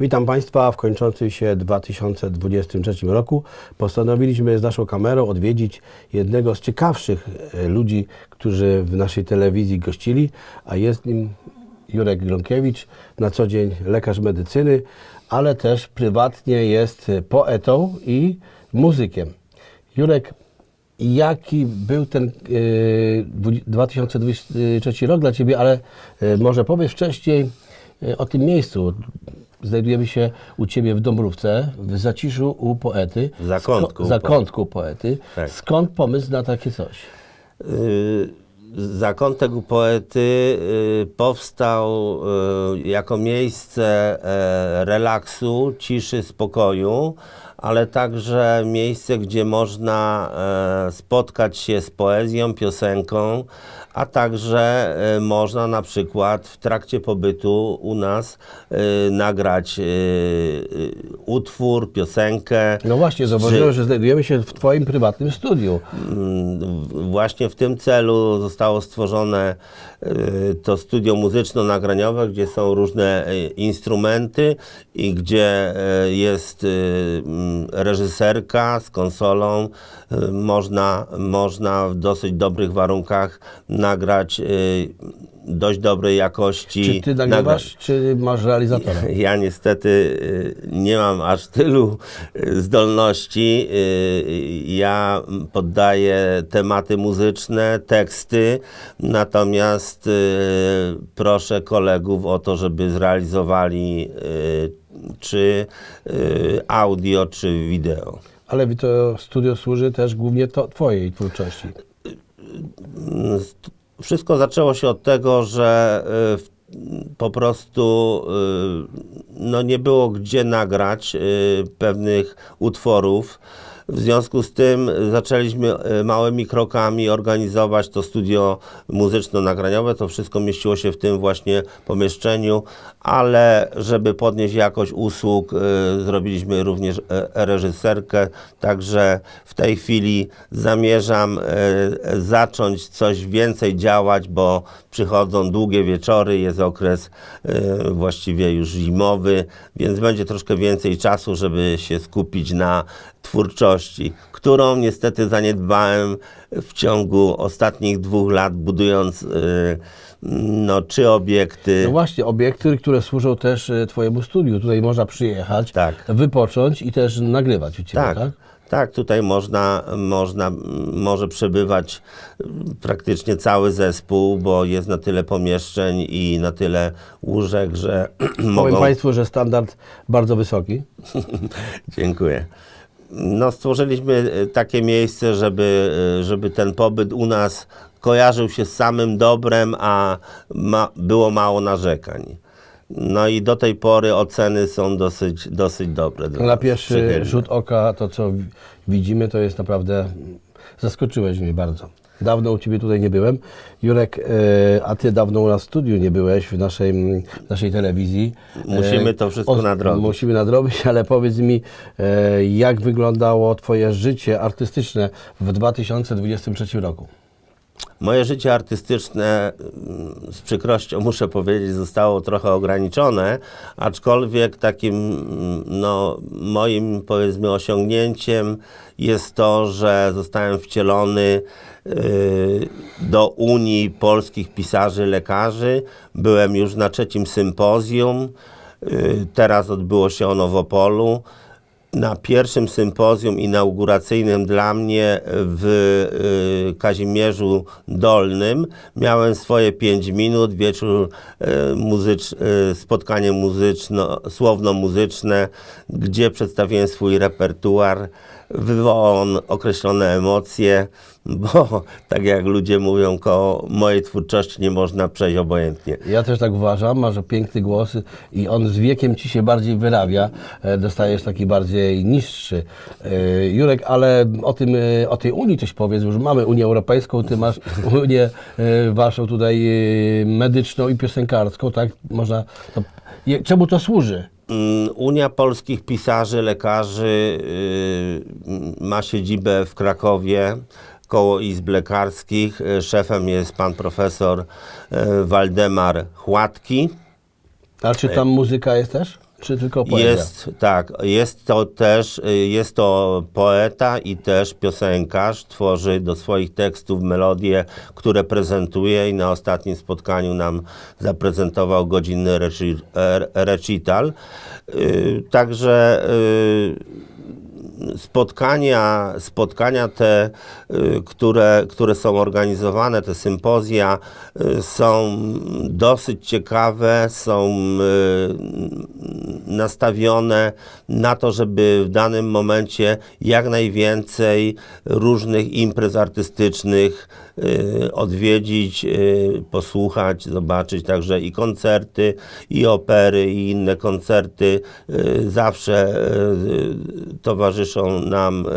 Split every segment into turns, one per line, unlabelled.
Witam Państwa w kończącym się 2023 roku. Postanowiliśmy z naszą kamerą odwiedzić jednego z ciekawszych e, ludzi, którzy w naszej telewizji gościli, a jest nim Jurek Gronkiewicz, na co dzień lekarz medycyny, ale też prywatnie jest poetą i muzykiem. Jurek, jaki był ten e, dwu- 2023 rok dla Ciebie, ale e, może powiedz wcześniej e, o tym miejscu. Znajdujemy się u Ciebie w Dąbrówce, w zaciszu u poety.
W zakątku
Sko- zakątku poety.
Tak.
Skąd pomysł na takie coś?
Y, Zakątek u poety y, powstał y, jako miejsce e, relaksu, ciszy, spokoju, ale także miejsce, gdzie można e, spotkać się z poezją, piosenką, a także e, można na przykład w trakcie pobytu u nas e, nagrać utwór, piosenkę.
No właśnie, zauważyłem, że znajdujemy się w Twoim prywatnym studiu.
Mm, Właśnie w tym celu zostało stworzone to studio muzyczno-nagraniowe, gdzie są różne instrumenty i gdzie jest reżyserka z konsolą. Y, Można, można w dosyć dobrych warunkach nagrać y, dość dobrej jakości.
Czy Ty nagrywasz, czy masz realizatora?
Ja niestety y, nie mam aż tylu zdolności. Ja poddaję tematy muzyczne, teksty, natomiast proszę kolegów o to, żeby zrealizowali czy y, audio, czy wideo.
Ale to studio służy też głównie to, Twojej twórczości.
St- Wszystko zaczęło się od tego, że y, po prostu y, no nie było gdzie nagrać pewnych utworów. W związku z tym zaczęliśmy y, małymi krokami organizować to studio muzyczno-nagraniowe. To wszystko mieściło się w tym właśnie pomieszczeniu, ale żeby podnieść jakość usług, y, zrobiliśmy również reżyserkę. Także w tej chwili zamierzam zacząć coś więcej działać, bo przychodzą długie wieczory, jest okres właściwie już zimowy, więc będzie troszkę więcej czasu, żeby się skupić na twórczości, którą niestety zaniedbałem w ciągu ostatnich dwóch lat, budując e, no, trzy obiekty.
No właśnie, obiekty, które służą też e, Twojemu studiu. Tutaj można przyjechać,
Tak.
wypocząć i też nagrywać u Ciebie, tak?
Tak, tak, tutaj można, można, może przebywać m, praktycznie cały zespół, bo jest na tyle pomieszczeń i na tyle łóżek, że
Powiem
mogą...
Państwu, że standard bardzo wysoki.
Dziękuję. No, stworzyliśmy e, takie miejsce, żeby, e, żeby ten pobyt u nas kojarzył się z samym dobrem, a ma, było mało narzekań. No i do tej pory oceny są dosyć, dosyć dobre.
Na pierwszy
przychylne.
rzut oka to, co wi- widzimy, to jest naprawdę... Zaskoczyłeś mnie bardzo. Dawno u Ciebie tutaj nie byłem. Jurek, e, a Ty dawno u nas w studiu nie byłeś, w naszej, naszej telewizji. E,
Musimy to wszystko nadrobić.
Musimy nadrobić, ale powiedz mi, e, jak wyglądało Twoje życie artystyczne w 2023 roku?
Moje życie artystyczne, mm, z przykrością muszę powiedzieć, zostało trochę ograniczone, aczkolwiek takim mm, no, moim powiedzmy osiągnięciem jest to, że zostałem wcielony y, do Unii Polskich Pisarzy Lekarzy. Byłem już na trzecim sympozjum. Y, Teraz odbyło się ono w Opolu na pierwszym sympozjum inauguracyjnym dla mnie w y, Kazimierzu Dolnym miałem swoje 5 minut, wieczór y, muzycz, y, spotkanie muzyczno, słowno-muzyczne, gdzie przedstawiłem swój repertuar. Wywołał on określone emocje, bo tak jak ludzie mówią, koło mojej twórczości nie można przejść obojętnie.
Ja też tak uważam, masz piękny głos i on z wiekiem ci się bardziej wyrabia, e, dostajesz taki bardziej niższy. E, Jurek, ale o tym, e, o tej Unii coś powiedz, już mamy Unię Europejską, ty masz Unię waszą tutaj medyczną i piosenkarską, tak? Można, to, czemu to służy?
Mm, Unia Polskich Pisarzy, Lekarzy y, ma siedzibę w Krakowie. koło izb lekarskich. E, Szefem jest pan profesor e, Waldemar Chłatki.
A czy tam muzyka jest też? Czy tylko poezja?
Jest, tak, jest to też, y, jest to poeta i też piosenkarz, tworzy do swoich tekstów melodie, które prezentuje i na ostatnim spotkaniu nam zaprezentował godzinny e- recital. Y, Także y, spotkania, spotkania te, y, które, które są organizowane, te sympozja y, są dosyć ciekawe, są y, nastawione na to, żeby w danym momencie jak najwięcej różnych imprez artystycznych odwiedzić, y, posłuchać, zobaczyć także i koncerty, i opery, i inne koncerty y, zawsze y, towarzyszą nam y,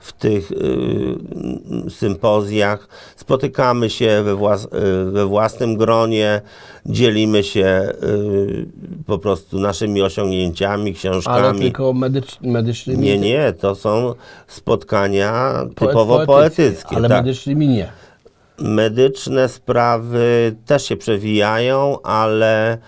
w tych y, sympozjach. Spotykamy się we, włas, y, we własnym gronie, dzielimy się y, po prostu naszymi osiągnięciami, książkami.
Ale tylko medycz, medycznymi?
Nie, nie, to są spotkania typowo poetyckie.
Ale
tak.
medycznymi nie.
Medyczne sprawy też się przewijają, ale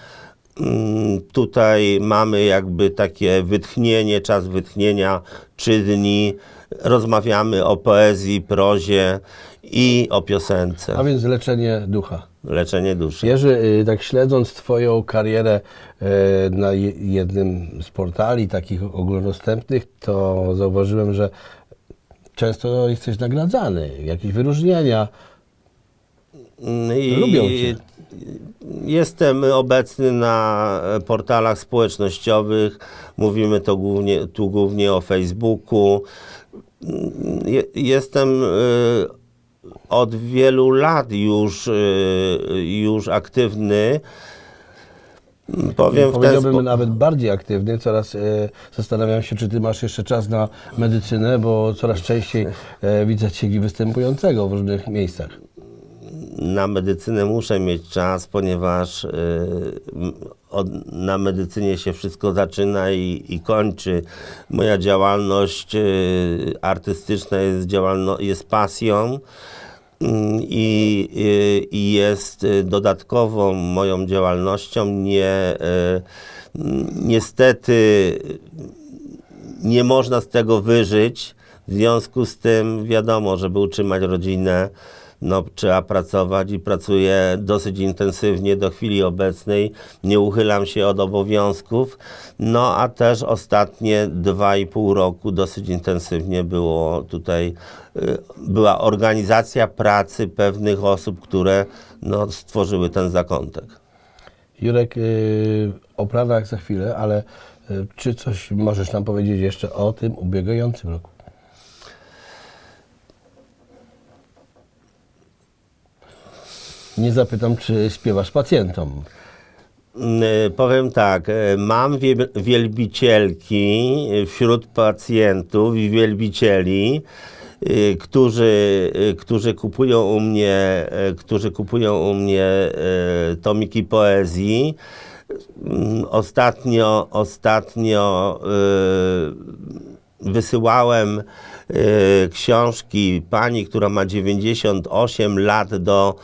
mm, tutaj mamy jakby takie wytchnienie, czas wytchnienia, trzy dni. Rozmawiamy o poezji, prozie i o piosence.
A więc leczenie ducha.
Leczenie duszy.
Jerzy, y, tak śledząc Twoją karierę y, na je- jednym z portali takich ogólnodostępnych, to zauważyłem, że często jesteś nagradzany, jakieś wyróżnienia.
I
Lubią cię.
Jestem obecny na portalach społecznościowych. Mówimy to głównie, tu głównie o Facebooku. Je, jestem y, od wielu lat już, y, już aktywny. Powiem w ten
Powiedziałbym
sposób.
nawet bardziej aktywny. Coraz e, zastanawiam się, czy Ty masz jeszcze czas na medycynę, bo coraz częściej e, widzę Cię występującego w różnych miejscach.
Na medycynę muszę mieć czas, ponieważ y, od, na medycynie się wszystko zaczyna i, i kończy. Moja działalność y, artystyczna jest, działalno, jest pasją. Mm, I, i, i jest y, dodatkową moją działalnością. Nie, y, niestety nie można z tego wyżyć. W związku z tym wiadomo, żeby utrzymać rodzinę, no, trzeba pracować i pracuję dosyć intensywnie do chwili obecnej. Nie uchylam się od obowiązków. No a też ostatnie dwa i pół roku dosyć intensywnie było tutaj, y, była organizacja pracy pewnych osób, które no, stworzyły ten zakątek.
Jurek, y, o planach za chwilę, ale y, czy coś możesz nam powiedzieć jeszcze o tym ubiegającym roku? Nie zapytam, czy śpiewasz pacjentom.
Y, Powiem tak, y, mam wie- wielbicielki y, wśród pacjentów i wielbicieli, którzy, którzy kupują u mnie, którzy kupują u mnie tomiki poezji. Mm, Ostatnio, ostatnio y, wysyłałem y, książki pani, która ma 98 lat do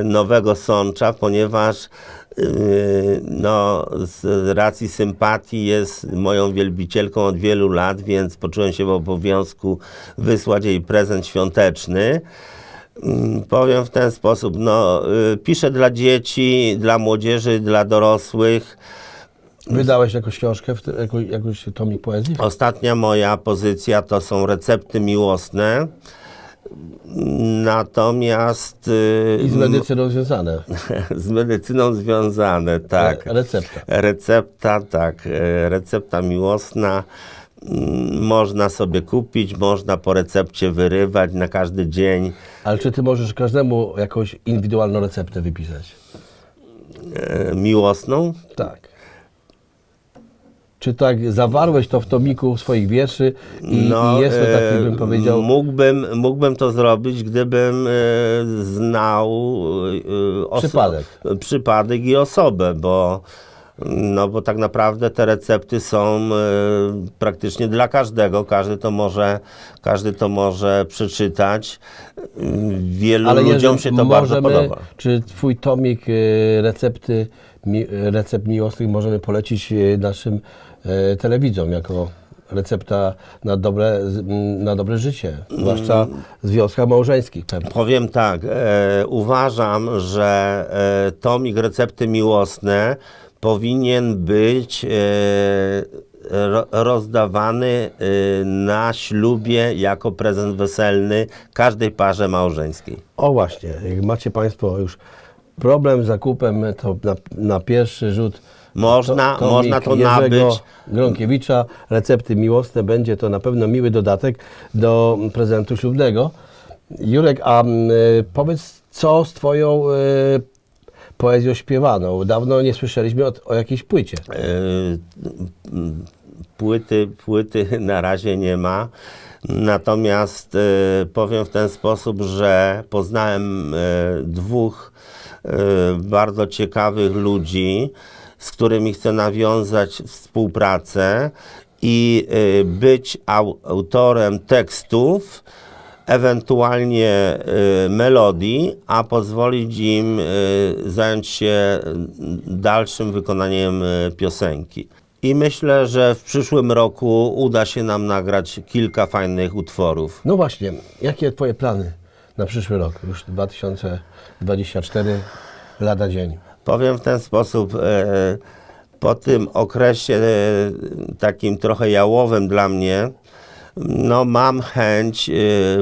y, Nowego Sącza, ponieważ y, no, z racji sympatii jest moją wielbicielką od wielu lat, więc poczułem się w obowiązku wysłać jej prezent świąteczny. Mm, Powiem w ten sposób, no, piszę dla dzieci, dla młodzieży, dla dorosłych.
Wydałeś jakąś książkę, jako, jakąś tomik poezji?
Ostatnia moja pozycja to są recepty miłosne. Natomiast y,
I z medycyną związane.
z medycyną związane, tak.
Re- Recepta.
Recepta, tak. e, Recepta miłosna. mm, Można sobie kupić, można po recepcie wyrywać na każdy dzień.
Ale czy ty możesz każdemu jakąś indywidualną receptę wypisać?
e, Miłosną.
Tak. Czy tak zawarłeś to w tomiku swoich wierszy i, i jest to taki,
e,
bym powiedział,
Mógłbym, mógłbym to zrobić, gdybym e, znał e,
Przypadek.
przypadek i osobę, bo No bo tak naprawdę te recepty są praktycznie dla każdego. Każdy to może, każdy to może przeczytać. Wielu ludziom
jeżeli
się to bardzo
możemy,
podoba.
Czy twój tomik recepty, recept miłosnych możemy polecić naszym telewidzom jako recepta na dobre, na dobre życie, zwłaszcza w związkach małżeńskich pewnie.
Powiem tak, e, uważam, że e, tomik recepty miłosne powinien być e, ro, rozdawany e, na ślubie jako prezent weselny każdej parze małżeńskiej.
O właśnie, jak macie Państwo już problem z zakupem, to na, na pierwszy rzut
Można,
tomik
można to
Jerzego
nabyć.
Gronkiewicza, recepty miłosne, będzie to na pewno miły dodatek do prezentu ślubnego. Jurek, a y, powiedz, co z Twoją y, poezją śpiewaną? Dawno nie słyszeliśmy o, o jakiejś płycie.
E, m, Płyty, płyty na razie nie ma. Natomiast e, powiem w ten sposób, że poznałem e, dwóch e, bardzo ciekawych ludzi, z którymi chcę nawiązać współpracę i e, być au, autorem tekstów, ewentualnie y, melodii, a pozwolić im y, zająć się y, dalszym wykonaniem y, piosenki. I myślę, że w przyszłym roku uda się nam nagrać kilka fajnych utworów.
No właśnie, jakie Twoje plany na przyszły rok? Już 2024, lada dzień.
Powiem w ten sposób, e, po tym okresie e, takim trochę jałowym dla mnie, no mam chęć e,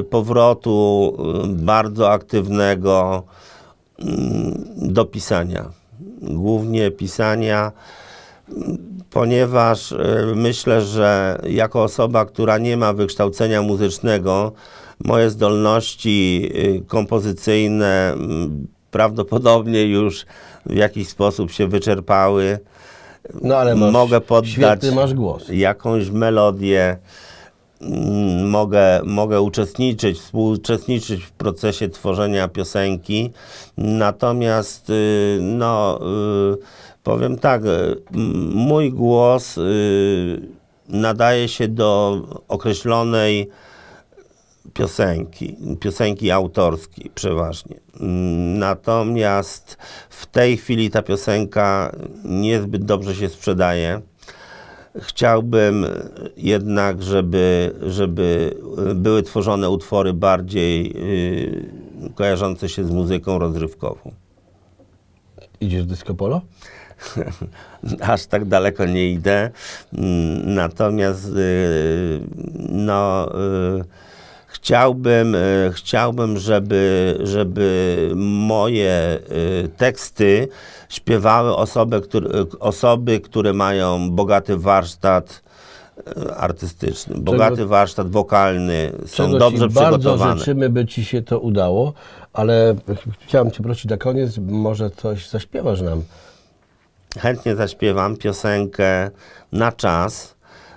powrotu bardzo aktywnego mm, do pisania. Głównie pisania, ponieważ myślę, że jako osoba, która nie ma wykształcenia muzycznego, moje zdolności kompozycyjne mm, prawdopodobnie już w jakiś sposób się wyczerpały.
No ale masz,
Mogę poddać
masz głos.
jakąś melodię, mm, mogę, mogę uczestniczyć, współuczestniczyć w procesie tworzenia piosenki. Natomiast, y, no, y, powiem tak, y, mój głos nadaje się do określonej piosenki, piosenki autorskiej przeważnie. Natomiast w tej chwili ta piosenka niezbyt dobrze się sprzedaje. Chciałbym jednak, żeby, żeby były tworzone utwory bardziej yy, kojarzące się z muzyką rozrywkową.
Idziesz disco polo?
Aż tak daleko nie idę. Natomiast yy, no, yy, chciałbym, yy, chciałbym żeby, żeby moje yy, teksty śpiewały osoby, które, osoby, które mają bogaty warsztat yy, artystyczny, bogaty warsztat wokalny, są
Czego
dobrze
Ci bardzo
przygotowane.
życzymy, by Ci się to udało, ale ch- chciałem Cię prosić na koniec, może coś zaśpiewasz nam.
chętnie zaśpiewam piosenkę na czas.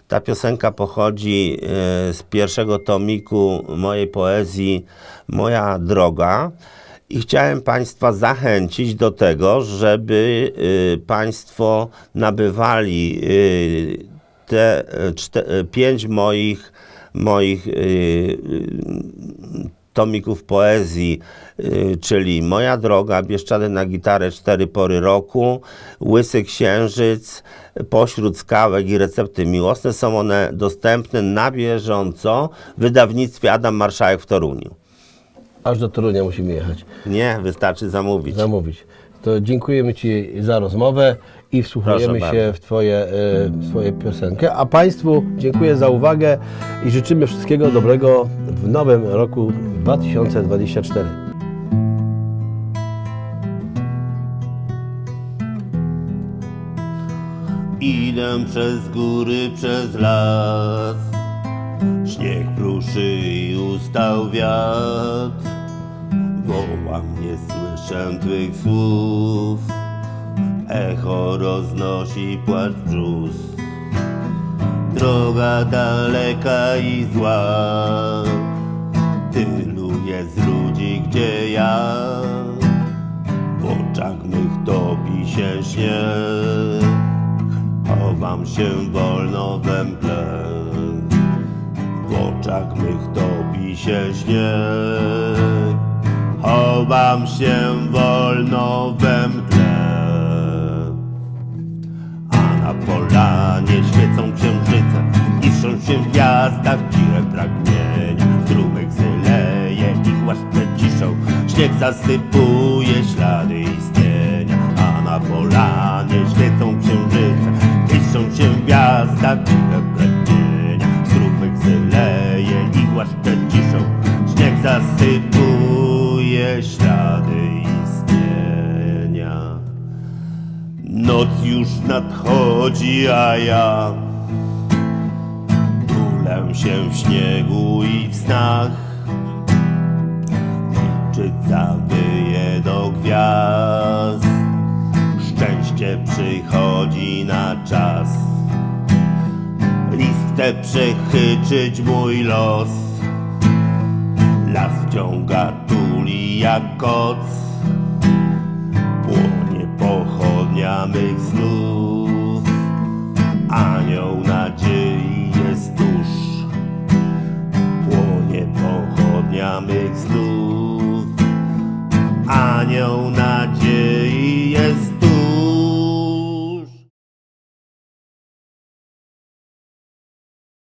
Ta piosenka pochodzi e, z pierwszego tomiku mojej poezji Moja droga. I chciałem Państwa zachęcić do tego, żeby e, Państwo nabywali e, te pięć moich, moich tomików poezji, y, czyli Moja droga, Bieszczady na gitarę cztery pory roku, Łysy księżyc, Pośród skałek i recepty miłosne. Są one dostępne na bieżąco w wydawnictwie Adam Marszałek w Toruniu.
Aż do Torunia musimy jechać,
Nie, wystarczy zamówić.
zamówić. To dziękujemy Ci za rozmowę i wsłuchujemy
Proszę
się
bardzo.
w twoje, e, w Twoje piosenkę. A Państwu dziękuję za uwagę i życzymy wszystkiego dobrego w nowym roku 2024.
Idę przez góry, przez las Śnieg pruszy i ustał wiatr Woła mnie, słyszę Twych słów Echo roznosi płacz brzus. Droga daleka i zła Tylu jest ludzi, gdzie ja. W oczach mych topi się śnieg Chowam się wolno we mgle. W oczach mych topi się śnieg Chowam się wolno we mgle polanie świecą księżyce Iszczą się w gwiazdach dziwne pragnienia. Strumyk zleje i głaszcze ciszą. Śnieg zasypuje ślady istnienia. A na polanie świecą księżyce Iszczą się w gwiazdach dziwne pragnienia. Strumyk zleje i głaszcze ciszą. Śnieg zasypuje ślady istnienia Noc już nadchodzi, a ja Tulę się w śniegu i w snach. Wilczyca wyje do gwiazd? Szczęście przychodzi na czas. List chce przechyczyć mój los. Las wciąga tuli jak koc. Płonie spełnienia snów. Anioł nadziei jest tuż, płonie pochodnia mych snów. Anioł